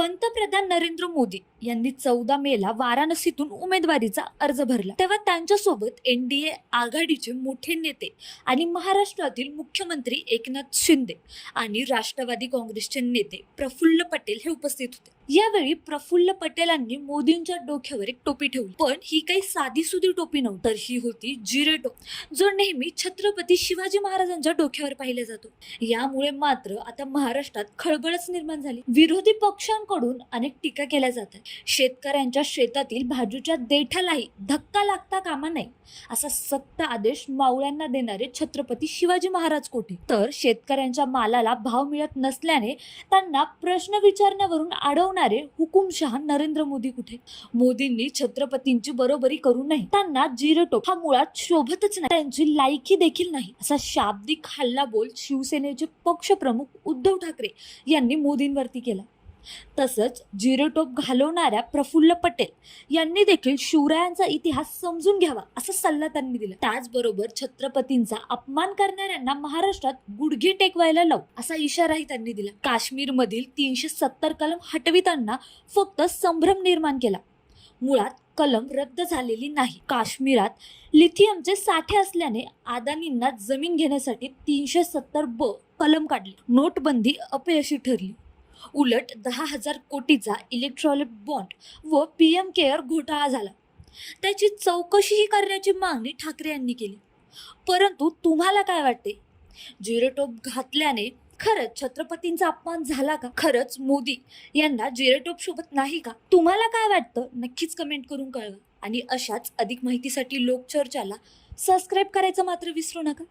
पंतप्रधान नरेंद्र मोदी यांनी चौदा मेला वाराणसीतून उमेदवारीचा अर्ज भरला. तेव्हा त्यांच्यासोबत एनडीए आघाडीचे मोठे नेते आणि महाराष्ट्रातील मुख्यमंत्री एकनाथ शिंदे आणि राष्ट्रवादी काँग्रेसचे नेते प्रफुल्ल पटेल हे उपस्थित होते. यावेळी प्रफुल्ल पटेलांनी मोदींच्या डोक्यावर एक टोपी ठेवली. पण ही काही साधी सुधी टोपी नव्हती तर ही होती जिरे टोपी जो नेहमी छत्रपती शिवाजी महाराजांच्या डोक्यावर पाहिला जातो. यामुळे मात्र आता महाराष्ट्रात खळबळच निर्माण झाली. विरोधी पक्षांकडून अनेक टीका केल्या जातात. शेतकऱ्यांच्या शेतातील भाजूच्या देठालाही धक्का लागता कामा नये असा सक्त आदेश मावळ्यांना देणारे छत्रपती शिवाजी महाराज कोठे? तर शेतकऱ्यांच्या मालाला भाव मिळत नसल्याने त्यांना प्रश्न विचारण्यावरून अडवणार हुकुमशहा नरेंद्र मोदी कुठे? मोदींनी छत्रपतींची बरोबरी करू नये. त्यांना जिरटोप हा मुळात शोभतच नाही. त्यांची लायकी देखील नाही. असा शाब्दिक हल्ला बोल शिवसेनेचे पक्षप्रमुख उद्धव ठाकरे यांनी मोदींवरती केला. तसंच जिरोटोप घालवणाऱ्या प्रफुल्ल पटेल यांनी देखील शिवरायांचा इतिहास समजून घ्यावा असा सल्ला त्यांनी दिला. त्याचबरोबर छत्रपतींचा अपमान करणाऱ्यांना महाराष्ट्रात गुडघे टेकवायला लावू असा इशाराही त्यांनी दिला. काश्मीर मधील तीनशे सत्तर कलम हटविताना फक्त संभ्रम निर्माण केला. मुळात कलम रद्द झालेली नाही. काश्मीरात लिथियमचे साठे असल्याने अदानींना जमीन घेण्यासाठी तीनशे सत्तर ब कलम काढले. नोटबंदी अपयशी ठरली. उलट दहा हजार कोटीचा इलेक्ट्रॉनिक बॉन्ड व पी एम केअर घोटाळा झाला. त्याची चौकशीही करण्याची मागणी ठाकरे यांनी केली. परंतु तुम्हाला काय वाटते? जिरेटोप घातल्याने खरंच छत्रपतींचा अपमान झाला का? खरंच मोदी यांना जिरेटोप सोबत नाही का? तुम्हाला काय वाटतं? नक्कीच कमेंट करून कळवा. आणि अशाच अधिक माहितीसाठी लोकचर्चाला सबस्क्राईब करायचं मात्र विसरू नका.